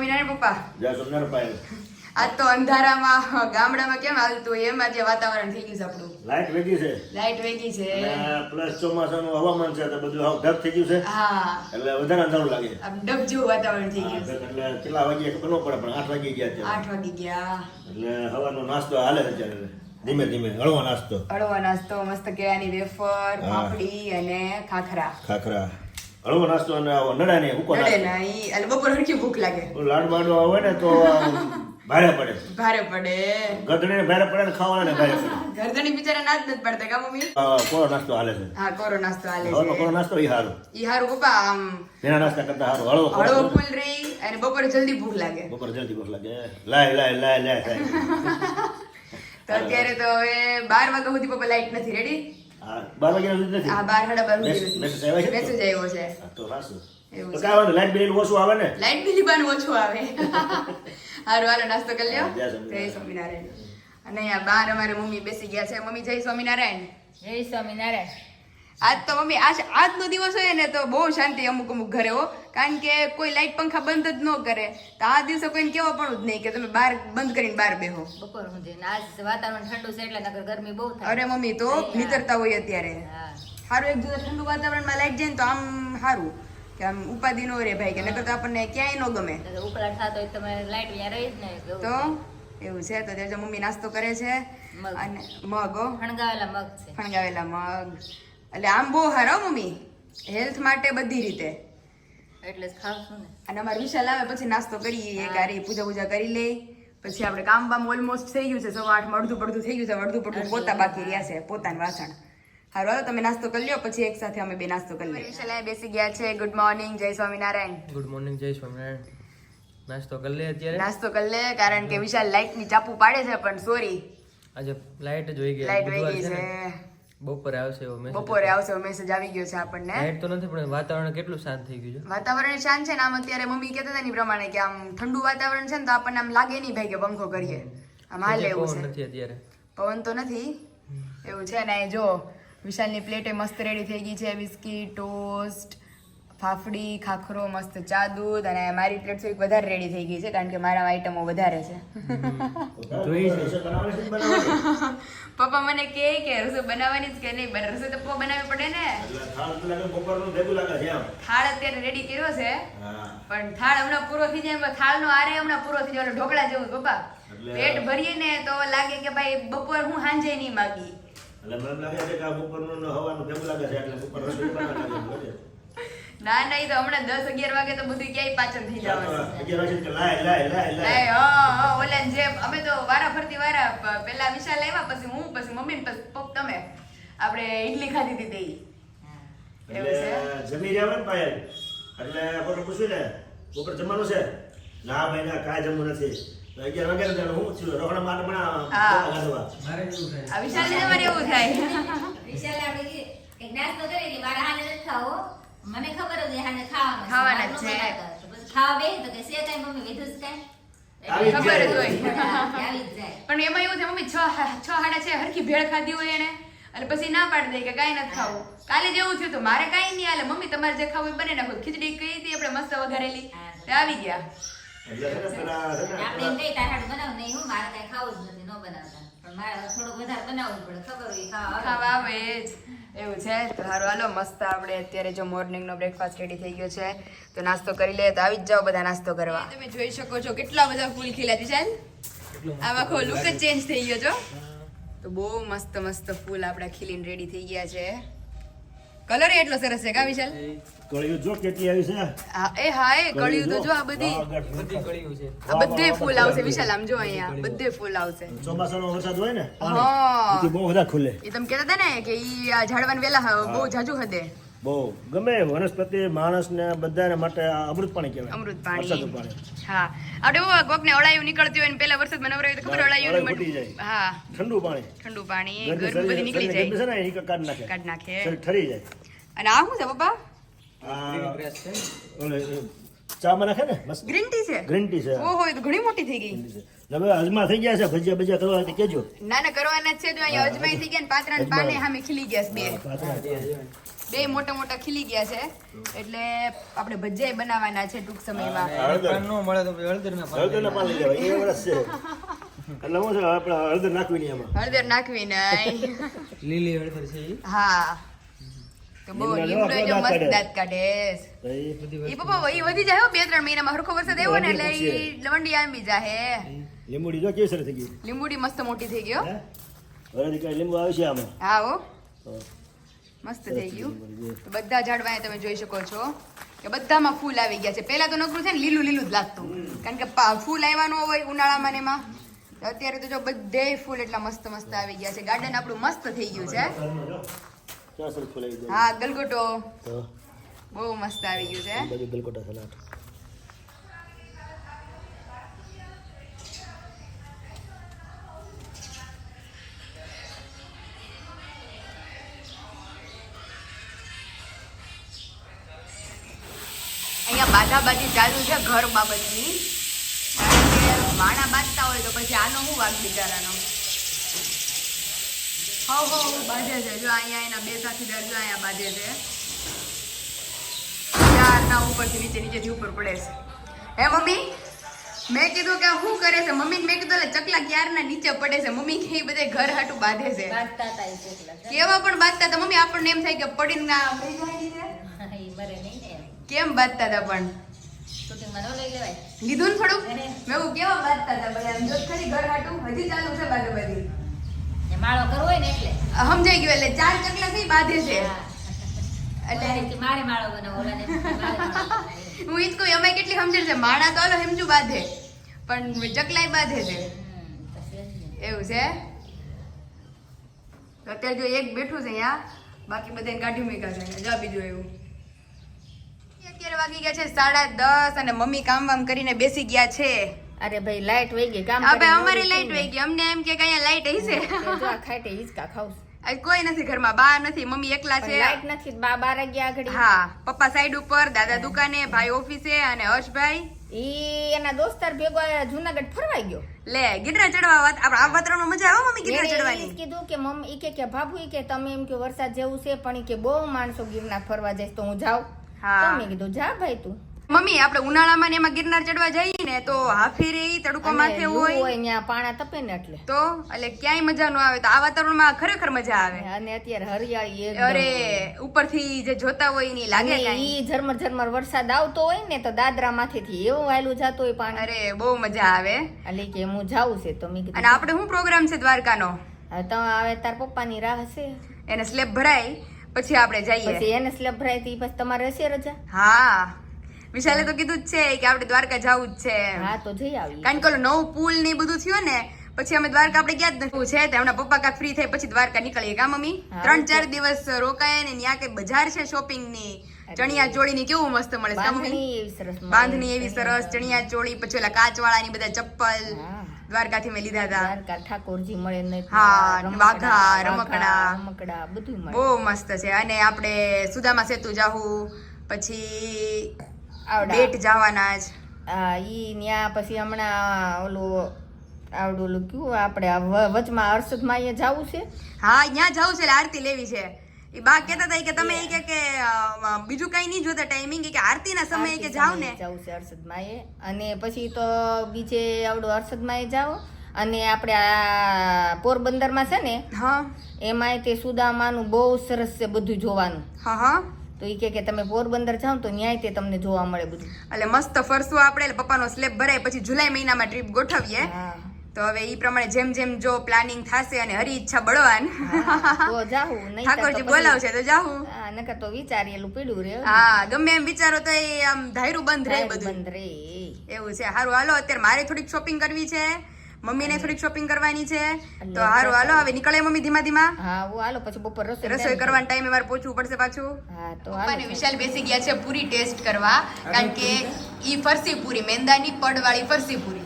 સ્વામિનારાયણ પપ્પા? જય આજ તો અંધારામાં ગામડામાં કેમ હાલતું? એમાં જે વાતાવરણ થઈ ગયું છે આપણું. લાઈટ વેગી છે. લાઈટ વેગી છે. પ્લસ ચોમાસાનું હવામાન છે તો બધું હાવ ઢબ થઈ ગયું છે. હા. એટલે વધારે અંધારું લાગે. ડબ જેવું વાતાવરણ થઈ ગયું છે. એટલે કેટલા વાગ્યા ખબર ન પડે પણ આઠ વાગી ગયા છે આઠ વાગી ગયા. એટલે હવાનો નાસ્તો હાલે છે અત્યારે. ધીમે ધીમે હળવો નાસ્તો. હળવો નાસ્તો મસ્ત કેળાની વેફર પાપડી અને ખાખરા. ખાખરા. હળવો નાસ્તો અને આવો નડા નહીં ઉકો નડે નહીં અને બપોર હરખી ભૂખ લાગે. લાડ બાડો આવે ને તો ભારે પડે. ભારે પડે. ગધડીને ભારે પડે ને ખાવાને ભારે પડે. ગરદણી બિચારા નાદ નથી પડતા કા મમ્મી? કોરો નાસ્તો હાલે છે. હા કોરો નાસ્તો હાલે છે. કોરો નાસ્તો ઈ સારું ઈ હારું પપ્પા આમ તેના નાસ્તા કરતા સારું હળવો હળવો ફૂલ રહી અને બપોરે જલ્દી ભૂખ લાગે. બપોર જલ્દી ભૂખ લાગે. લાય લાય લાય લાય તો અત્યારે તો હવે બાર વાગ્યા સુધી પપ્પા લાઈટ નથી રેડી બાર વાગ્યા સુધી નથી. હા બાર સાડા બાર સુધી મેસેજ આવ્યા છે? તો. તો કાંઈ વાંધો લાઈટ બિલ ઓછું આવે ને? લાઈટ બિલ બાનું ઓછું આવે. હારું હાલો નાસ્તો કરી લ્યો. જય સ્વામિનારાયણ. જય સ્વામિનારાયણ. અને અહીંયા બાર અમારે મમ્મી બેસી ગયા છે. મમ્મી જય સ્વામિનારાયણ. જય સ્વામિનારાયણ. આજ તો મમ્મી આજ આજનો દિવસ હોય ને તો બહુ શાંતિ અમુક અમુક ઘરે હો. કારણ કે કોઈ લાઈટ પંખા બંધ જ ન કરે. તો આ દિવસે કોઈને કેવો પણ જ નહીં કે તમે બાર બંધ કરીને બહાર બેહો. બપોર સુધી આજ વાતાવરણ ઠંડુ છે એટલે નગર ગરમી બહુ થાય. અરે મમ્મી તો નીતરતા હોય અત્યારે. સારું એક દિવસ ઠંડુ વાતાવરણમાં લાઈટ જાય ને તો આમ સારું કે આમ ઉપાધિ નો રે ભાઈ કે નકર તો આપણને ક્યાંય ન ગમે. ઉકળાટ થતો હોય તમે લાઈટ અહીંયા રહી જ ને તો એવું છે તો ત્યાં મમ્મી નાસ્તો કરે છે અને મગ હો, ફણગાવેલા મગ છે. ફણગાવેલા મગ. એટલે આમ બહુ હારો મમ્મી? હેલ્થ માટે બધી રીતે. એટલે ખાવશું ને. અને અમારે વિશાલ આવે પછી નાસ્તો કરીએ એક હારી પૂજા પૂજા કરી લે. પછી આપણે કામ બામ ઓલમોસ્ટ થઈ ગયું છે સવા આઠમાં અડધું પડધું થઈ ગયું છે અડધું પડધું પોતા બાકી રહ્યા છે પોતાના વાસણ. હારું હાલો તમે નાસ્તો કરી લ્યો પછી એક સાથે અમે બે નાસ્તો કરી લઈએ. વિશાલ બેસી ગયા છે. ગુડ મોર્નિંગ જય સ્વામિનારાયણ. ગુડ મોર્નિંગ જય સ્વામિનારાયણ. નાસ્તો કરી લે અત્યારે? નાસ્તો કરી લે કારણ કે વિશાલ લાઈટની ચાપુ પાડે છે પણ સોરી આજે લાઈટ જોઈ ગઈ લાઈટ જોઈ ગઈ છે. બપોરે આવશે એવો મેસેજ બપોરે આવશે મેસેજ આવી ગયો છે આપણને. લાઈટ તો નથી પણ વાતાવરણ કેટલું શાંત થઈ ગયું વાતાવરણ શાંત છે ને આમ અત્યારે મમ્મી કહેતા હતા ની પ્રમાણે કે આમ ઠંડુ વાતાવરણ છે ને તો આપણને આમ લાગે નહીં ભાઈ કે પંખો કરીએ. આમ છે હાલે એવું પવન છે. નથી અત્યારે. પવન તો નથી. એવું છે ને જો વિશાલની પ્લેટે મસ્ત રેડી થઈ ગઈ છે. બિસ્કીટ ટોસ્ટ ફાફડી ખાખરો મસ્ત ચા દૂધ અને મારી પ્લેટ થોડીક વધારે રેડી થઈ ગઈ છે કારણ કે મારા આઈટમો વધારે છે? પપ્પા મને કે કે રસોઈ બનાવવાની જ કે નહીં બને રસોઈ તો પપ્પા બનાવવી પડે ને. થાળ અત્યારે રેડી કર્યો છે પણ થાળ હમણાં પૂરો થઈ જાય થાળ નો આરે હમણાં પૂરો થઈ જાય ઢોકળા જેવું પપ્પા. પેટ ભરીએ ને તો લાગે કે ભાઈ બપોર હું હાંજે નહીં માગી. એટલે મને લાગે છે કે આ બપોરનું હવાનું ભેગું લાગે છે એટલે બપોર રસોઈ બનાવવા છે. ના ના ઈ તો હમણાં દસ અગિયાર વાગે તો બધું ક્યાંય પાછળ થઈ જવાનું. અગિયાર વાગે કે લાય લાય લાય લાય. લાય, હા, હા, ઓલા ને અમે તો વારા ફરતી વારા પેલા વિશાલ આવ્યા પછી હું પછી મમ્મી ને પછી તમે. આપણે ઈડલી ખાધી હતી તે જમી રહ્યા હોય ને પાયલ? એટલે આપણે પૂછ્યું ને બપોર જમવાનું છે? ના ભાઈ ના કાંઈ જમવું નથી. અગિયાર વાગે ને હું છું રોકડા માટે બનાવવા હા. ગાંધવા. આ વિશાલ એવું થાય. વિશાલ આપણે નાસ્તો કરી મારા નથી ખાવો. મને ખબર હતી હાને ખાવાનું ખાવાના છે. ન પછી ખાવા બે તો કે સે કઈ મમ્મી વિધુસ કાંઈ? ખબર જ હોય. પણ એમાં એવું થાય મમ્મી છ છ હાડા છે હરખી ભેળ ખાધી હોય એને. અને પછી ના પાડી દે કે કાંઈ નથી ખાવું. કાલે જેવું થયું હતું મારે કાંઈ નહીં હાલે મમ્મી તમારે જે ખાવું બને નાખો. ખીચડી કઈ હતી? આપણે મસ્ત વધારેલી. તે આવી ગયા. ને ને આપણે એમ કહીએ તારે હાટું નહીં હું મારે કાંઈ ખાવું જ નથી ન બનાવતા. પણ મારે થોડુંક વધારે બનાવવું પડે. ખબર હોય ખાવા ખાવા આવે જ. એવું છે? તો સારું હાલો મસ્ત આપણે અત્યારે જો મોર્નિંગનો બ્રેકફાસ્ટ રેડી થઈ ગયો છે. તો નાસ્તો કરી લે તો આવી જ જાઓ બધા નાસ્તો કરવા. તમે જોઈ શકો છો કેટલા બધા ફૂલ ખીલાતી છે આવા આખો લુક જ ચેન્જ થઈ ગયો છો તો બહુ મસ્ત મસ્ત ફૂલ આપણા ખીલીને રેડી થઈ ગયા છે. કલર એટલો સરસ છે કા વિશાલ? કળિયું જો કેટલી આવી છે. હા એ હા એ કળિયું તો જો. આ બધી. બધી કળિયું છે. આ બધે ફૂલ આવશે વિશાલ આમ જો અહીંયા બધે ફૂલ આવશે. ચોમાસાનો વરસાદ હોય ને? હા. બહુ બધા ખુલે. એ તમે કહેતા હતા ને કે ઈ આ ઝાડવાન વેલા બહુ જાજુ હદે. બહુ. ગમે વનસ્પતિ માણસને બધાને માટે આ અમૃત પાણી કહેવાય. અમૃત પાણી. પાણી. હા. આપણે બહુ કોકને અળાયું નીકળતી હોય ને પેલા વરસાદમાં નવરાય તો ખબર અળાયું ફૂટી જાય. હા. ઠંડુ પાણી. ઠંડુ પાણી ગરમી બધી નીકળી જાય. છે ને એ કાઢ નાખે. કાઢ નાખે. ઠરી જાય. અને આ શું છે પપ્પા? આ પ્રેસ છે. ચામાં નાખે ને? બસ. ગ્રીન ટી છે? ગ્રીન ટી છે. ઓહો એ તો ઘણી મોટી થઈ ગઈ. હવે અજમા થઈ ગયા છે ભજીયા ભજીયા કરવા તો કહેજો. ના ના કરવાના છે જો અહીંયા અજમાઈ થઈ ગયા ને પાત્રા ને પાને સામે ખીલી ગયા છે બે. બે મોટા મોટા ખીલી ગયા છે. એટલે આપણે ભજીયા બનાવવાના છે ટૂંક સમયમાં. હળદર. નો મળે તો પછી હળદરના હળદર ના લઈ લેવાય. એ વરસ છે. એટલે હું છે આપણે હળદર નાખવી નહીં એમાં. હળદર નાખવીને લીલી હળદર છે હા. તો બહુ લીમડો જો મસ્ત. દાંત કાઢે. એ પપ્પા એ વધી જાય બે ત્રણ મહિનામાં. હરખો વરસાદ આવ્યો ને એટલે લવંડી આંબી જાહે. લીંબુડી જો કેવી સરસ થઈ ગઈ. લીંબુડી મસ્ત મોટી થઈ ગયો હે. લીંબુ આવે છે આમાં? હા હો. તો મસ્ત થઈ ગયું. તો બધા ઝાડવા તમે જોઈ શકો છો કે બધામાં ફૂલ આવી ગયા છે. પહેલા તો નકરું છે ને લીલું લીલું જ લાગતું. કારણ કે ફૂલ આવ્યા ન હોય ઉનાળામાં ને એમાં. અત્યારે તો જો બધે ફૂલ એટલા મસ્ત મસ્ત આવી ગયા છે. ગાર્ડન આપણું મસ્ત થઈ ગયું છે. હા ગલગોટો. બહુ મસ્ત આવી ગયું છે. સલાડ અહીંયા ચાલુ છે ઘર બાબતની. કારણ કે બાંધતા હોય તો પછી આનો હું વાગ બિચારાનો? હો હો બાજે છે. જો અહીંયા એના બે સાથીદાર જો અહીંયા બાંધે છે. ચારના ઉપરથી નીચે નીચેથી ઉપર પડે છે. હે મમ્મી? મેં કીધું કે શું કરે છે? મમ્મી મેં કીધું એટલે ચકલા ક્યારના નીચે પડે છે? મમ્મી કે બધે ઘર હાટું બાંધે છે. કેવા પણ બાંધતા હતા મમ્મી આપણને એમ થાય કે પડીને કેમ બાંધતા હતા પણ? ને થોડુંક મેં કેવા બાંધતા હતા બધા આમ જોત ખરી ઘર હાટું હજી ચાલુ છે બાજુ બધી માળો કરવો હોય ને એટલે સમજાઈ ગયું એટલે ચાર ચકલા થી બાંધે છે. એટલે મારે માળો બનાવો માળો. હું ઈ કહું અમે કેટલી સમજે છે માણા તો હાલો હેમજુ બાંધે પણ ચકલાય બાંધે છે. એવું છે અત્યારે જો એક બેઠું છે અહીંયા બાકી બધાને કાઢી મૂક્યા છે અહીંયા. જા બીજું એવું અત્યારે વાગી ગયા છે સાડા દસ અને મમ્મી કામ વામ કરીને બેસી ગયા છે. અરે ભાઈ લાઈટ વહી ગઈ કામ હવે અમારી લાઈટ વહી ગઈ. અમને એમ કે અહીંયા લાઈટ આ ખાટે હિચકા ખાઉં કોઈ નથી ઘરમાં બા નથી મમ્મી એકલા છે. લાઈટ નથી બા બાર ગયા ઘડી. હા પપ્પા સાઈડ ઉપર દાદા દુકાને ભાઈ ઓફિસે અને હર્ષભાઈ. ઈ એના દોસ્તાર ભેગો જુનાગઢ ફરવા ગયો. લે ગિરનાર ચડવા વાત આપણે આ વાતાવરણમાં મજા આવે મમ્મી ગિરનાર ચડવાની. કીધું કે મમ્મી ઈ કે કે ભાભુ ઈ કે તમે એમ કે વરસાદ જેવું છે પણ ઈ કે બહુ માણસો ગિરનાર ફરવા જાય તો હું જાઉં. તો મેં કીધું જા ભાઈ તું. મમ્મી આપણે ઉનાળામાં એમાં ગિરનાર ચડવા જઈએ ને તો હાફી રહી તડકો માથે હોય. હોય ત્યાં પાણા તપે ને એટલે. તો એટલે ક્યાંય મજા ન આવે. તો આ વાતાવરણમાં ખરેખર મજા આવે. અને અત્યારે હરિયાળી. અરે ઉપરથી જે જોતા હોયની લાગે ઈ ઝરમર ઝરમર વરસાદ આવતો હોય ને તો દાદરા માંથી એવું વાયલું જાતું હોય પાણી. અરે બહુ મજા આવે. એટલે કે હું જાઉં છે તો મેં અને આપણે શું પ્રોગ્રામ છે દ્વારકાનો? હવે તમે હવે તાર પપ્પાની રાહ છે. એને સ્લેબ ભરાય. પછી આપણે જઈએ. પછી એને સ્લેબ ભરાય તો પછી તમારે હશે રજા? હા. વિશાલે તો કીધું જ છે કે આપણે દ્વારકા જવું જ છે હા તો જઈ આવી કારણ કે નવું પુલ ને બધું થયું ને પછી અમે દ્વારકા આપણે ગયા જ નથી. છે તો હમણાં પપ્પા કાંઈક ફ્રી થાય પછી દ્વારકા નીકળીએ. કા મમ્મી? ત્રણ ચાર દિવસ રોકાય ને ત્યાં કઈ બજાર છે શોપિંગની ચણિયા ચોળી ની કેવું મસ્ત મળે બાંધણી એવી સરસ બાંધણી એવી સરસ ચણિયા ચોળી પછી ઓલા કાચવાળા ની બધા ચપ્પલ. દ્વારકાથી મેં લીધા હતા. દ્વારકા ઠાકોરજી મળે ને હા, વાઘા, રમકડા. રમકડા બધું મળે. બહુ મસ્ત છે. અને આપણે સુદામા સેતુ જાહું પછી. બેટ જવાના જ. આ ઈ ન્યા પછી હમણાં ઓલું આવડું ઓલું કયું આપણે વચમાં હર્ષદમાં અહીંયા જવું છે? હા ત્યાં જવું છે આરતી લેવી છે. એ બા કહેતા હતા કે તમે એ કે કે બીજું કઈ નહીં જોતા ટાઈમિંગ કે આરતીના સમયે કે જાવ ને. જાવું છે હર્ષદ માએ. અને પછી તો બીજે આવડું હર્ષદમાં જાઓ. અને આપણે આ પોરબંદરમાં છે ને હા. એમાંય તે સુદામાનું બહુ સરસ છે બધું જોવાનું. હા હા. તો ઈ કે કે તમે પોરબંદર જાઓ તો ન્યાય તે તમને જોવા મળે બધું. એટલે મસ્ત ફરશું આપણે. પપ્પાનો સ્લેબ ભરાય પછી જુલાઈ મહિનામાં ટ્રીપ ગોઠવીએ. તો હવે ઈ પ્રમાણે જેમ જેમ જો પ્લાનિંગ થશે અને હરી ઈચ્છા બળવાન તો જાહું. નહીં ઠાકોરજી બોલાવશે તો જાહું. હા નકર તો વિચારેલું પીડ્યું રે હા ગમે એમ વિચારો તો એ આમ ધાયરું બંધ રહે બધું. બંધ રહે. એવું છે. હારું હાલો અત્યારે મારે થોડીક શોપિંગ કરવી છે. મમ્મીને થોડીક શોપિંગ કરવાની છે. તો હારું હાલો હવે નીકળે મમ્મી ધીમા ધીમા. હા હું હાલો પછી બપોર રસોઈ રસોઈ કરવાનો. ટાઈમે મારે પહોંચવું પડશે પાછું. હા તો પપ્પા વિશાલ બેસી ગયા છે પૂરી ટેસ્ટ કરવા. કારણ કે ઈ ફરસી પૂરી મેંદાની પડવાળી ફરસી પૂરી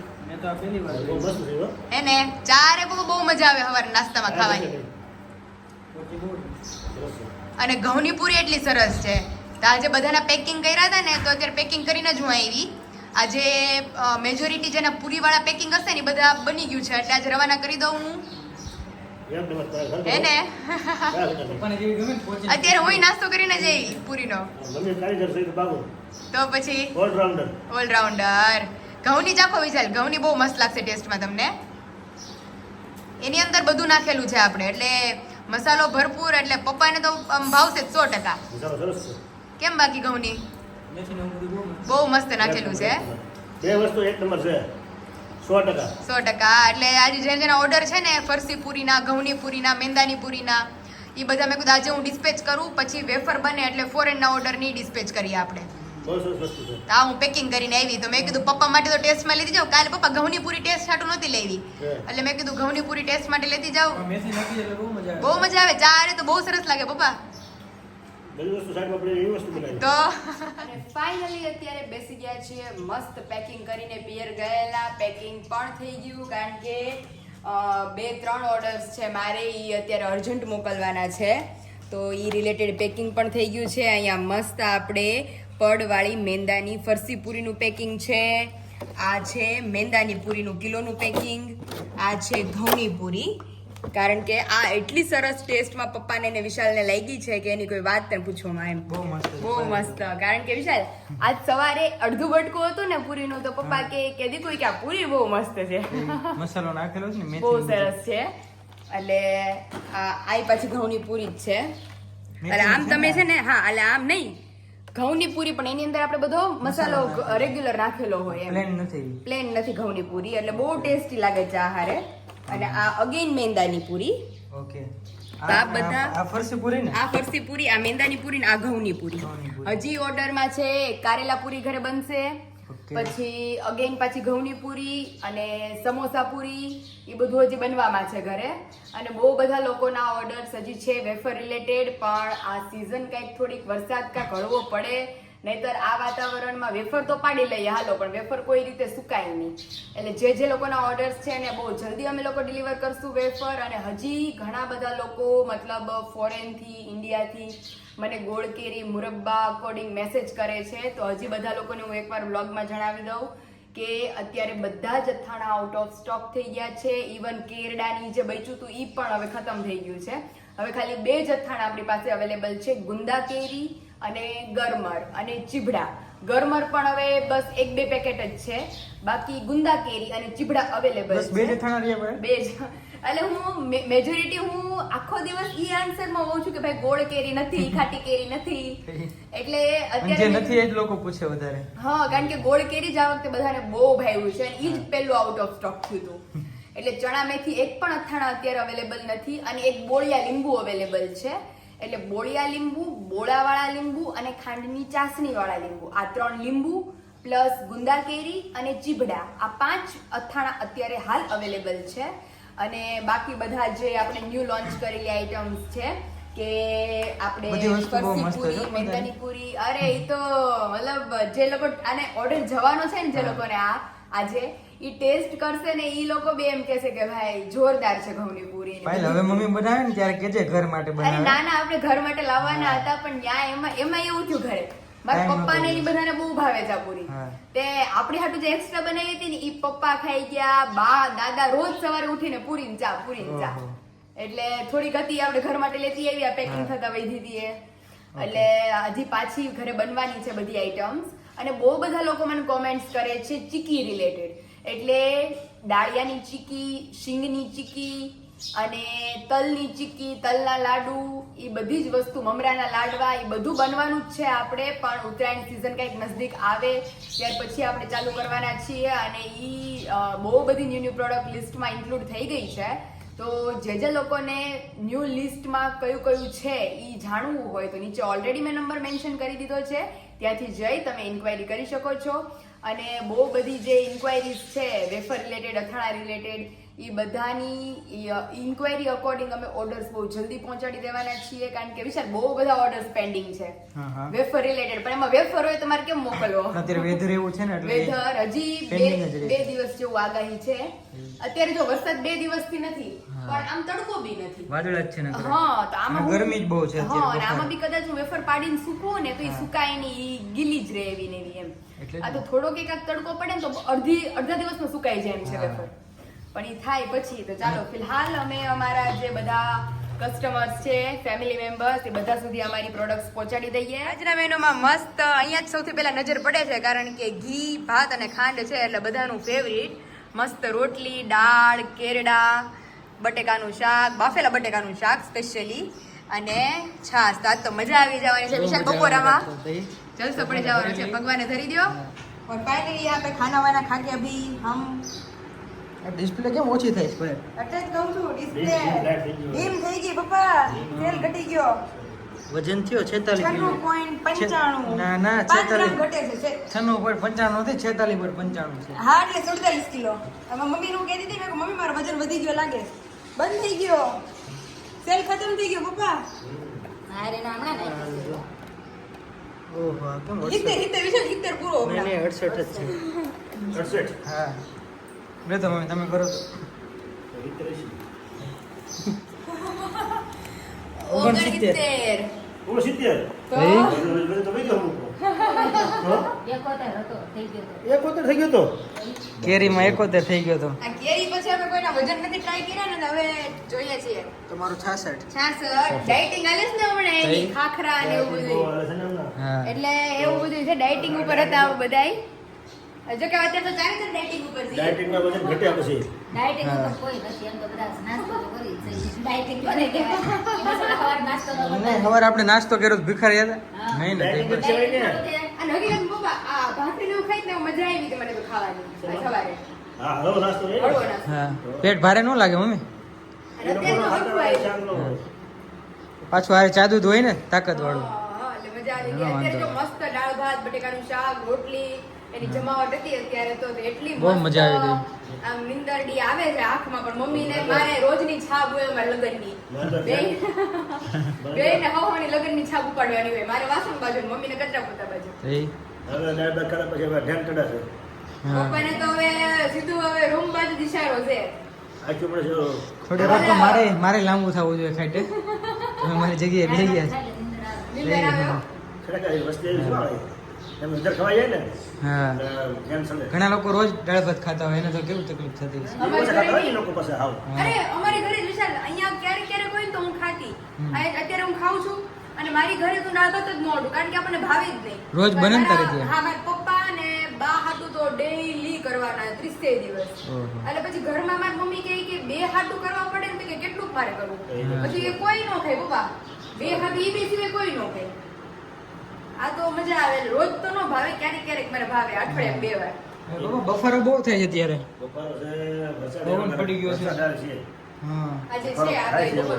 મેં તો આ બહુ મસ્ત છે હો. હે ને ચારે બહુ બહુ મજા આવે હવારે નાસ્તામાં ખાવાની. અને ઘઉંની પૂરી એટલી સરસ છે. તો આજે બધાના પેકિંગ કર્યા હતા ને તો અત્યારે પેકિંગ કરીને જ હું આવી. આજે મેજોરિટી જેના પૂરીવાળા પેકિંગ હશે ને બધા બની ગયું છે. એટલે આજે રવાના કરી દઉં હું. અત્યારે હું નાસ્તો કરીને જઈ પૂરીનો. તો પછી? ઓલરાઉન્ડર ઓલરાઉન્ડર ઘઉંની ચાખો વિશાલ ઘઉંની બહુ મસ્ત લાગશે ટેસ્ટમાં તમને. એની અંદર બધું નાખેલું છે આપણે એટલે મસાલો ભરપૂર એટલે પપ્પાને તો આમ ભાવશે જ સો ટકા. કેમ બાકી ઘઉંની? બહુ મસ્ત. નાખેલું છે. બે વસ્તુ એક નંબર છે. સો ટકા. સો ટકા એટલે આજે જેને જેના ઓર્ડર છે ને ફરસી પૂરીના ઘઉંની પૂરીના મેંદાની પૂરીના એ બધા મેં કીધું આજે હું ડિસ્પેચ કરું પછી વેફર બને એટલે ફોરેનના ઓર્ડરની ડિસ્પેચ કરીએ આપણે. બહુ સરસ વસ્તુ છે. તો આ હું પેકિંગ કરીને આવી તો મેં કીધું પપ્પા માટે તો ટેસ્ટમાં લેતી જાઉં કાલે પપ્પા ઘઉંની પૂરી ટેસ્ટ હાટું નહોતી લેવી. એટલે મેં કીધું ઘઉંની પૂરી ટેસ્ટ માટે લેતી જાઉં બહુ મજા આવે. ચા તો બહુ સરસ લાગે પપ્પા. તો ફાઇનલી અત્યારે બેસી ગયા છીએ મસ્ત પેકિંગ કરીને પિયર ગયેલા. પેકિંગ પણ થઈ ગયું કારણ કે બે ત્રણ ઓર્ડર્સ છે મારે એ અત્યારે અર્જન્ટ મોકલવાના છે. તો એ રિલેટેડ પેકિંગ પણ થઈ ગયું છે. અહીંયા મસ્ત આપણે પડવાળી મેંદાની ફરસી પૂરીનું પેકિંગ છે. આ છે મેંદાની પૂરીનું કિલોનું પેકિંગ આ છે ઘઉંની પૂરી. કારણ કે આ એટલી સરસ ટેસ્ટમાં પપ્પાને ને વિશાલને લાગી છે કે એની કોઈ વાત તને પૂછવામાં એમ. બહુ મસ્ત બહુ મસ્ત. કારણ કે વિશાલ આજ સવારે અડધું બટકો હતો ને પૂરીનો તો પપ્પા કે કે દીકું કે આ પૂરી બહુ મસ્ત છે. મસાલો નાખેલો છે ને બહુ સરસ છે. એટલે આ આઈ પાછી ઘઉંની પૂરી જ છે. એટલે આમ તમે છે ને હા એટલે આમ નહીં. ઘઉંની પૂરી પણ એની અંદર આપણે બધો મસાલો રેગ્યુલર નાખેલો હોય એમ. પ્લેન નથી. પ્લેન નથી ઘઉંની પૂરી એટલે બહુ ટેસ્ટી લાગે છે આહારે અને આ અગેન મેંદાની પૂરી. ઓકે. આ બધા- આ ફરસી પૂરી ને? આ ફરસી પૂરી આ મેંદાની પૂરી ને આ ઘઉંની પૂરી. હજી ઓર્ડરમાં છે કારેલા પૂરી ઘરે બનશે. પછી અગેન પાછી ઘઉંની પૂરી અને સમોસા પૂરી એ બધું હજી બનવામાં છે ઘરે. અને બહુ બધા લોકોના ઓર્ડર્સ હજી છે વેફર રિલેટેડ પણ આ સિઝન કંઈક થોડીક વરસાદ કાંઈક હળવો પડે નહીતર આ વાતાવરણમાં વેફર તો પાડી લઈએ, હાલો, પણ વેફર કોઈ રીતે સુકાય નહીં. એટલે જે જે લોકોના ઓર્ડર્સ છે ને બહુ જલ્દી અમે લોકો ડિલિવર કરશું વેફર અને હજી ઘણા બધા લોકો, મતલબ ફોરેનથી ઇન્ડિયાથી મને ગોળ કેરી, મુરબ્બા અકોર્ડિંગ મેસેજ કરે છે. તો હજી બધા લોકોને હું એકવાર બ્લોગમાં જણાવી દઉં કે અત્યારે બધા જ અથાણા આઉટ ઓફ સ્ટોક થઈ ગયા છે. ઇવન કેરડાની જે બચ્યું હતું એ પણ હવે ખતમ થઈ ગયું છે. હવે ખાલી બે જ અથાણા આપણી પાસે અવેલેબલ છે. ગુંદા કેરી અને ગરમર અને ચીભડા. ગરમર પણ હવે બસ એક બે પેકેટ જ છે. બાકી ગુંદા કેરી અને ચીભડા અવેલેબલ છે. બે જ અથાણા બે જ. એટલે હું મેજોરિટી હું આખો દિવસ ઈ આન્સરમાં હોઉં છું કે ભાઈ ગોળ કેરી નથી ખાટી કેરી નથી. એટલે અત્યારે નથી એ જ લોકો પૂછે વધારે. હા કારણ કે ગોળ કેરી જ આ વખતે બધાને બહુ ભાવ્યું છે અને ઈ જ પહેલું આઉટ ઓફ સ્ટોક થયું હતું. એટલે ચણા મેથી એક પણ અથાણા અત્યારે અવેલેબલ નથી અને એક બોળિયા લીંબુ અવેલેબલ છે. એટલે બોળિયા લીંબુ બોળાવાળા લીંબુ અને ખાંડની ચાસણી વાળા લીંબુ. આ ત્રણ લીંબુ પ્લસ ગુંદા કેરી અને ચીભડા આ પાંચ અથાણા અત્યારે હાલ અવેલેબલ છે. અને બાકી બધા જે આપણે ન્યૂ લોન્ચ કરેલી આઇટમ્સ છે કે આપણે ફરસી પૂરી મેંદાની પૂરી. અરે એ તો મતલબ જે લોકો આને ઓર્ડર જવાનો છે ને જે લોકોને આ આજે ઈ ટેસ્ટ કરશે ને ઈ લોકો બે એમ કહેશે કે ભાઈ જોરદાર છે ઘઉંની પૂરી ભાઈ હવે મમ્મી બનાવે ને ત્યારે કેજે ઘર માટે બનાવે. ના ના આપણે ઘર માટે લાવવાના હતા પણ ત્યાં એમાં એમાં એવું થયું ઘરે. મારા પપ્પા ને એ બધાને બહુ ભાવે છે પૂરી. તે આપણી હાટુ જે એક્સ્ટ્રા બનાવી હતી ને ઈ પપ્પા ખાઈ ગયા બા દાદા રોજ સવારે ઉઠીને પૂરી ને ચા પૂરી ને ચા એટલે થોડીક હતી આપણે ઘર માટે લેતી આવી આ પેકિંગ થતા વહી દીધી એ એટલે હજી પાછી ઘરે બનવાની છે બધી આઈટમ્સ અને બહુ બધા લોકો મને કોમેન્ટ્સ કરે છે ચીકી રિલેટેડ એટલે દાળિયાની ચીકી, શીંગની ચીકી અને તલની ચીકી, તલના લાડુ એ બધી જ વસ્તુ મમરાના લાડવા એ બધું બનવાનું જ છે આપણે. પણ ઉત્તરાયણ સિઝન કંઈક નજદીક આવે, ત્યાર પછી આપણે ચાલુ કરવાના છીએ અને એ બહુ બધી ન્યૂ ન્યૂ પ્રોડક્ટ લિસ્ટમાં ઇન્ક્લુડ થઈ ગઈ છે. તો જે જે લોકોને ન્યૂ લિસ્ટમાં કયું કયું છે એ જાણવું હોય તો નીચે ઓલરેડી મેં નંબર મેન્શન કરી દીધો છે. ત્યાંથી જઈ તમે ઇન્ક્વાયરી કરી શકો છો. અને બહુ બધી જે ઇન્ક્વાયરીઝ છે વેફર રિલેટેડ અથાણા રિલેટેડ એ બધાની ઇન્ક્વાયરી અકોર્ડિંગ અમે ઓર્ડર્સ બહુ જલ્દી પહોંચાડી દેવાના છીએ. કારણ કે વિશાલ બહુ બધા ઓર્ડર્સ પેન્ડિંગ છે. વેફર રિલેટેડ પણ એમાં વેફર હોય તમારે કેમ મોકલવો? અત્યારે વેધર એવું છે ને વેધર હજી બે દિવસ જેવું આગાહી છે. અત્યારે જો વરસાદ બે દિવસથી નથી. પણ આમ તડકો બી નથી. વાદળ જ છે ને હા તો આમાં ગરમી જ બહુ છે હા અને આમાં બી કદાચ હું વેફર પાડીને સૂકવું ને તો એ સુકાય નહીં એ ગીલી જ રહે એવી ને એવી એમ. આ તો. થોડોક એકાદ તડકો પડે ને તો અડધી અડધા દિવસમાં સુકાઈ જાય એમ છે વેફર. પણ એ થાય પછી તો ચાલો ફિલહાલ અમે અમારા જે બધા કસ્ટમર્સ છે ફેમિલી મેમ્બર્સ એ બધા સુધી અમારી પ્રોડક્ટ્સ પહોંચાડી દઈએ. આજના મહિનોમાં મસ્ત અહીંયા જ સૌથી પહેલા નજર પડે છે કારણ કે ઘી ભાત અને ખાંડ છે એટલે બધાનું ફેવરિટ મસ્ત રોટલી દાળ કેરડા બટેકાનું શાક બાફેલા બટેકાનું શાક સ્પેશિયલી અને છાશ તો આજ તો મજા આવી જવાની છે વિશાલ બપોરામાં જલસો પડી જવાનો છે ભગવાને ધરી દો और फाइनली यहाँ पे खाना वाना खा के अभी हम ડિસ્પ્લે કેમ ઓછી થાય છે ભાઈ અટેચ કહું છું ડિસ્પ્લે Display થઈ ગયું. ડીમ થઈ ગઈ પપ્પા તેલ ઘટી ગયો વજન થયો છેતાલીસ છન્નું પોઈન્ટ પંચાણું ના, ના, પાંચ ગ્રામ 46. ઘટે છે છે છન્નું પર પંચાણું નથી છેતાલીસ પર પંચાણું છે હા એટલે સુડતાલીસ કિલો હવે મમ્મી નું કહેતી હતી મેં કીધું, મમ્મી મારો વજન વધી ગયો લાગે બંધ થઈ ગયો સેલ ખતમ થઈ ગયો પપ્પા હારે ના હમણાં નહીં ઓગણસિત્તેર ઓગણસિત્તેર અડસઠ જ છે અડસઠ હા લે તો તમે કરો એકોતેર થઈ ગયો તો. કેરીમાં એકોતેર થઈ ગયો તો. કેરી પછી અમે કોઈના વજન નથી ટ્રાય કર્યા ને હવે જોઈએ છીએ. તમારું છાસઠ. છાસ ડાયટિંગ હાલે છે ને હમણાં એની ખાખરા ને એવું બધું એટલે એવું બધું છે ડાયટિંગ ઉપર હતા બધાય. જો કે અત્યારે તો ચાલે છે ડાયટિંગ ઉપર ડાયટિંગ ડાયટિંગમાં વજન ઘટ્યા પછી. ડાયટિંગ. ઉપર કોઈ નથી એમ તો બધા નાસ્તો સવારે આપણે નાસ્તો કર્યો તો ભિખારી હતા. નહીં ને પેટ ભારે ન લાગે મમ્મી. પાછું હારે ચાદુ હોય ને તાકાત વાળું મજા આવી ગઈ. હા, અત્યારે જો વાંધો મસ્ત દાળ ભાત બટેકાનું શાક રોટલી એની જમાવટ હતી અત્યારે તો એટલી બહુ મજા આવી ગઈ. આમ નિંદરડી આવે છે આંખમાં પણ મમ્મીને મારે રોજની છાપ હોય અમારે લગનની. બે. બે ને હવાની લગ્નની છાપ ઉપાડવાની હોય. મારે વાસણ બાજુ ને મમ્મીને કચરા પોતા બાજુ. પપ્પાને તો હવે સીધું હવે રૂમ બાજુ દિશારો છે. મારે મારે લાંબુ થવું જોઈએ ખાટે. મારી જગ્યાએ બે ગયા છે. ને ને. ઘણા લોકો રોજ દાળ ભાત ખાતા હોય એને તો કેવું તકલીફ થતી હશે? એ ઓછા ખાતા હોય લોકો પાસે હાવ. અરે અમારી ઘરે વિશાલ અહીંયા ક્યારેક ક્યારેક હોય તો હું ખાતી. અત્યારે હું ખાઉં છું અને મારી ઘરે તો ના ભાત જ ન કારણ કે આપણને ભાવે જ નહીં. રોજ બને ને તારે હા મારા પપ્પા અને બા હાટું તો ડેઈલી કરવાના ત્રીસે દિવસ. એટલે પછી ઘરમાં મારી મમ્મી કહે કે બે હાટું કરવા પડે ને કે કેટલું મારે કરવું? પછી એ કોઈ નો ખાય પપ્પા. બે હાટું એ બે સિવાય કોઈ નો ખાય. આ તો મજા આવે. રોજ તો નો ભાવે ક્યારેક ક્યારેક મને ભાવે. અઠવાડિયા બે વાર. બફારો બહુ થાય છે અત્યારે. બફારો છે, પવન પડી ગયો છે. વરસાદ આવે છે. હા. આજે છે આ બપોર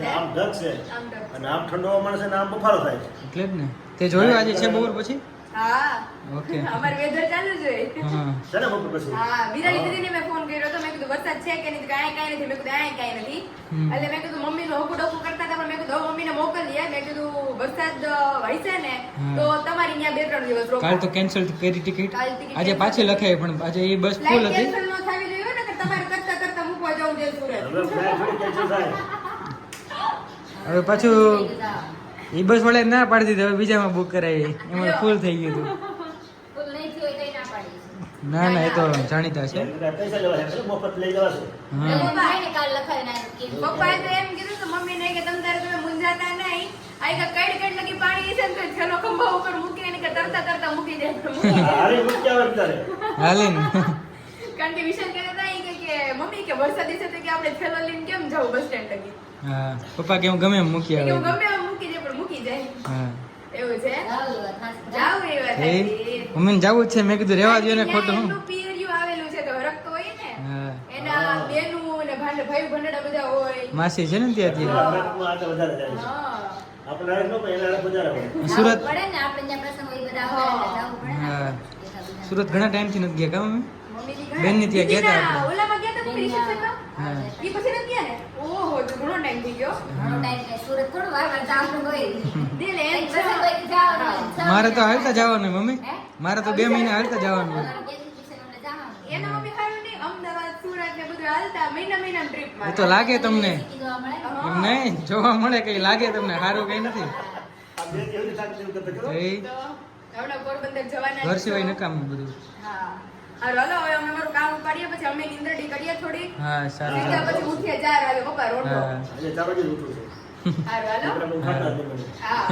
હે? આમ ઢગ છે. આમ તો. અને આમ ઠંડો માણસ છે આમ બફારો થાય છે. એટલે જ ને. તે જોયું આજે છે બપોર પછી? હા. ઓકે અમારે વેધર ચાલુ જ હોય. હા. છે બપોર પછી? હા વિરાલી દીદીને મેં ફોન કર્યો તો મેં કીધું વરસાદ છે કે નહીં? કાંઈ કાંઈ નથી. મેં કીધું કાંઈ કાંઈ નથી. એટલે મેં કીધું મમ્મીનું હકુ ડકુ કરતા હતા પણ મેં કીધું મમ્મીને મોકલીએ. મેં કીધું વરસાદ હોય ને તો તમારી ત્યાં બે ત્રણ દિવસ કાલ તો કેન્સલ કરી ટિકિટ આજે પાછી લખાય પણ આજે એ બસ ફૂલ હતી. કેન્સલ ન થવી જોઈએ ને કે તમારે કરતા કરતા મૂકવા જવું જોઈએ સુરત. હવે પાછું એ બસ વડે ના પાડી દીધી હવે બીજામાં બુક કરાવી. એમાં ફૂલ થઈ ગયું હતું ના ના ના એ તો જાણીતા છે. કારણ કે વિશાલ કહેતા કે કે મમ્મી કે વરસાદ છે કે આપણે થેલો લઈને કેમ જવું બસ સ્ટેન્ડ લગી? હા પપ્પા કે હું ગમે એમ મૂકી આવે. ગમે છે? જાવ છે. મેં કીધું રેવા દો ને ખોટું હું. એમનું પિયરિયું આવેલું છે તો હરખતો હોય ને? હા. એના બેનું ને ભાંડ ભાઈ ભંડડા બધા હોય. માસી છે ને ત્યાં અત્યારે અમેરિકામાં આગળ વધારે જાય છે. હા. આપણે હારે ન પણ એના હારે વધારે હોય. જાવું સુરત સુરત ઘણા ટાઈમથી નથી ગયા કા મમ્મી? ઘરે- બેનની ત્યાં ગયા તા દીદીના આપણે. ઓલામાં ગયા તા મમ્મી રિસેપ્શનમાં? હા. ઈ પછી નથી ગયા ને? ઓહો ઘણો ટાઈમ થઈ ગયો. ઘણો ટાઈમ થાય. સુરત થોડું વાર જવાનું હોય. દિલ. પ્રસંગ હોય તો જવાનું મારે તો હાલતા જવાનું મમ્મી. મારે તો બે મહિના હાલતા જવાનું. એના મમ્મી હારું નહીં. અમદાવાદ સુરત ને બધું હાલતા મહિના મહિના ટ્રીપમાં તો લાગે તમને. જોવા મળે. ને. કઈ લાગે તમને. સારું કઈ નથી. એ ઘર સિવાય. નકામ બધું. હા. હાલો હવે અમે અમારું કામ ઉપાડી પછી અમે નિંદ્રડી કરીએ થોડી હા સારું સીધા પછી ઉઠીએ ચાર વાગે પપ્પા રોટલો. હા. આજે ચાર વાગે ઉઠું છું. હારું હાલો. આપણે ઉઠાડતા જ નહીં મને. હા.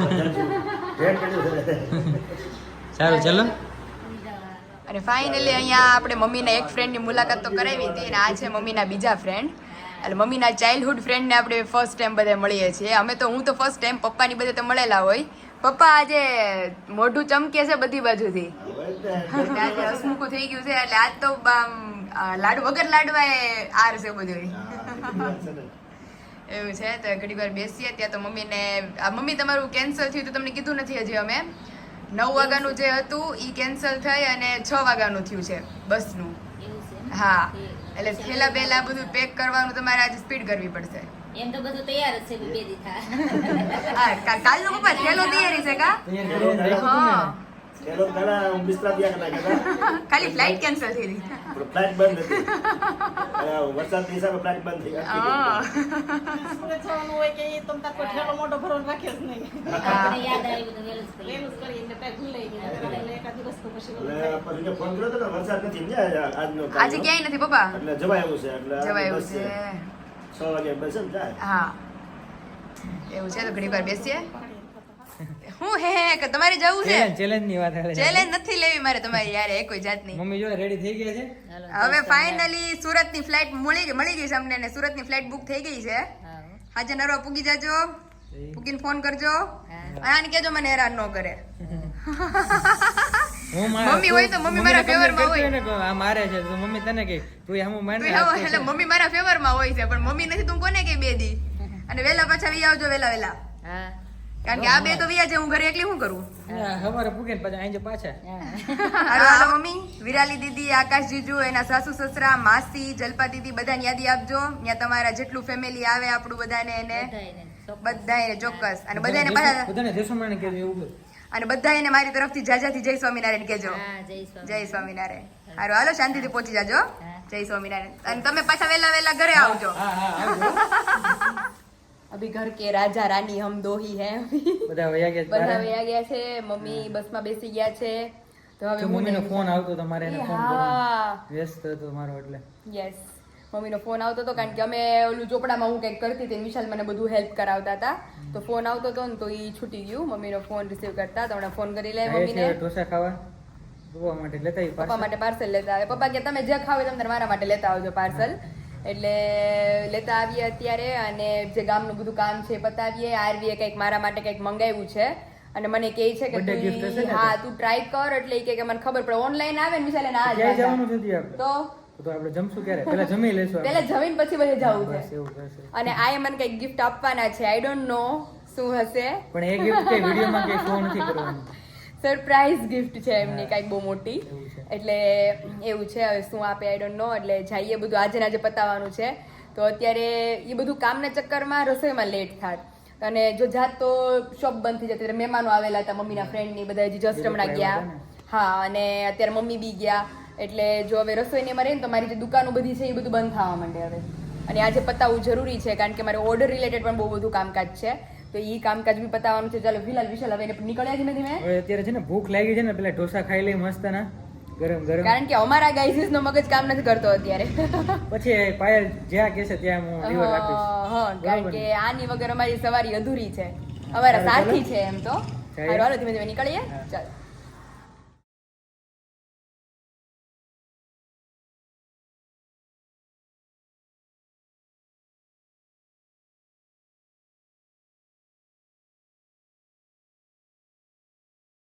ભેટ કર્યું છે. સારું. ચલો. અને ફાઇનલી અહીંયા આપણે મમ્મીના એક ફ્રેન્ડની મુલાકાત તો કરાવી હતી અને આ છે મમ્મીના બીજા ફ્રેન્ડ એટલે મમ્મીના ચાઇલ્ડહુડ ફ્રેન્ડને આપણે ફર્સ્ટ ટાઈમ બધા મળીએ છીએ. અમે તો હું તો ફર્સ્ટ ટાઈમ પપ્પાની બધે તો મળેલા હોય. પપ્પા આજે મોઢું ચમકે છે બધી બાજુથી. આજે હસમુખું થઈ ગયું છે એટલે આજ તો લાડુ વગર લાડવાએ આર છે બધું એવું છે તો ઘડી વાર બેસીએ ત્યાં તો મમ્મીને આ મમ્મી તમારું કેન્સલ થયું તો તમને કીધું નથી હજી અમે. નવ વાગ્યાનું જે હતું એ કેન્સલ થઈ અને છ વાગ્યાનું થયું છે બસનું? હા એટલે થેલા બેલા બધું પેક કરવાનું તમારે આજે સ્પીડ કરવી પડશે. એમ તો બધું તૈયાર જ છે બે દી થાય હા કા- કાલનો પપ્પા થેલો તૈયારી છે કા? હા. થેલો પેલા હું બિસ્તરા દિયા કરતા. ખાલી ફ્લાઇટ કેન્સલ થઈ હતી ફ્લાઇટ બંધ હતી. વરસાદ હિસાબે ફ્લાઇટ બંધ થઈ ગઈ. સુરત જવાનું હોય કે તમ તાર કોઈ ઠેલો મોટો ભરવાનો રાખે જ નહીં. યાદ આવી બધું વહેલું જ કરીએ. કરી એટલે પેક ભૂલાઈ ગયું. એટલે એકાદ દિવસ તો પછી બધું એટલે થાય. પછી ફોન કર્યો હતો વરસાદ નથી આજનો આજે ક્યાંય નથી પપ્પા? એટલે જવાય એવું છે એટલે જવાય એવું છે. છ વાગે બસ ને જાય હા. એવું છે તો ઘણી વાર બેસીએ? હું હે હે કે તમારે જવું છે? ચેલેન્જની વાત હાલે ચેલેન્જ નથી લેવી મારે તમારી યાર એ કોઈ જાતની. મમ્મી જો રેડી થઈ ગયા છે? હવે ફાઇનલી સુરતની ફ્લાઇટ મળી ગઈ મળી ગઈ છે અમને ને સુરતની ફ્લાઇટ બુક થઈ ગઈ છે. હાજર આજે નરવા પૂગી જાજો. પૂગીને ફોન કરજો. અને આને કેજો મને હેરાન ન કરે. મમ્મી હોય તો મમ્મી મારા ફેવરમાં હોય. ને આ મારે છે તો મમ્મી તને કે તું હમું માન એટલે મમ્મી મારા ફેવરમાં હોય છે પણ મમ્મી નથી તું કોને કે બે દી? અને વેલા પાછા વી આવજો વેલા વેલા. હા, કારણ કે આ બે તો વિયા છે હું ઘરે એકલી શું કરું? હવારે પૂગે પછી આઈ પાછા. હાલો હાલો મમ્મી. વિરાલી દીદી આકાશ જીજુ એના સાસુ સસરા માસી જલપા દીદી બધાની યાદી આપજો. ત્યાં તમારા જેટલું ફેમિલી આવે આપણું બધાને એને. બધાને ચોક્કસ. અને બધાને એવું બધું. અને બધા એને મારી તરફથી જાજાથી જય સ્વામિનારાયણ કહેજો. જય સ્વામિનારાયણ. હારું હાલો શાંતિથી પહોંચી જાજો. જય સ્વામિનારાયણ. અને તમે પાછા વહેલા વહેલા ઘરે આવજો. હા હા અભી ઘર કે રાજા રાની હમ દોહી હે. બધા વયા ગયા છે બધા. વયા ગયા છે મમ્મી બસમાં બેસી ગયા છે. તો હવે મમ્મીનો ફોન આવતો તો મારે એને ફોન કરવાનો. વ્યસ્ત હતો મારો એટલે. યસ મમ્મીનો ફોન આવતો હતો કારણ કે અમે ઓલું ચોપડામાં હું કંઈક કરતી હતી વિશાલ મને બધું હેલ્પ કરાવતા હતા. તો ફોન આવતો હતો ને તો એ છૂટી ગયું. મમ્મીનો ફોન રિસીવ કરતા તો ફોન કરી લે મમ્મીને. ઢોસા ખાવા. જોવા માટે લેતા પપ્પા માટે પાર્સલ લેતા આવે. પપ્પા કે તમે જે ખાવ તમને તમે મારા માટે લેતા આવજો પાર્સલ એટલે લેતા આવીએ અત્યારે અને જે ગામનું બધું કામ છે પતાવીએ. આરવીએ કંઈક મારા માટે કંઈક મંગાવ્યું છે. અને મને કહે છે કે તું હા તું? ટ્રાય કર એટલે કે મને ખબર પડે. ઓનલાઈન આવે ને વિશાલે ના તો તો આપણે જમશું ક્યારે? પહેલા જમી લેશું પહેલા જમીન પછી બધે જવું છે. એવું અને આ મને કંઈક ગિફ્ટ આપવાના છે. આઈ ડોન્ટ નો શું હશે. પણ એ ગિફ્ટ કે વિડીયોમાં કે શો નથી કરવાનું? સરપ્રાઈઝ ગિફ્ટ છે એમની કાંઈક બહુ મોટી. એટલે એવું છે. હવે શું આપે આઈ ડોન્ટ નો એટલે જઈએ બધું આજે ને આજે પતાવવાનું છે. તો અત્યારે એ બધું કામના ચક્કરમાં રસોઈમાં લેટ થાત. અને જો જાત તો શોપ બંધ થઈ જતી. મહેમાનો આવેલા હતા મમ્મીના ફ્રેન્ડની બધા હજી જસ્ટ હમણાં ગયા. હા અને અત્યારે મમ્મી બી ગયા. એટલે જો હવે રસોઈની એમાં રહે ને તો મારી જે દુકાનો બધી છે એ બધું બંધ થવા માંડે હવે. અને આજે પતાવવું જરૂરી છે કારણ કે મારે ઓર્ડર રિલેટેડ પણ બહુ બધું કામકાજ છે. તો એ કામકાજ બી પતાવવાનું છે. ચાલો વિલાલ વિશાલ હવે નીકળ્યા ધીમે ધીમે અત્યારે છે ને ભૂખ લાગી છે ને પેલા ઢોસા ખાઈ લઈ મસ્ત ના ગરમ ગરમ. કારણ કે અમારા ગાઈઝિસ નો મગજ કામ નથી કરતો અત્યારે. પછી પાયલ જ્યાં કહેશે ત્યાં હું રિવર રાખીશ. હા કારણ કે આની વગર અમારી સવારી અધૂરી છે. અમારા સાથી છે એમ તો. હાલો ધીમે ધીમે નીકળીએ. ચાલ.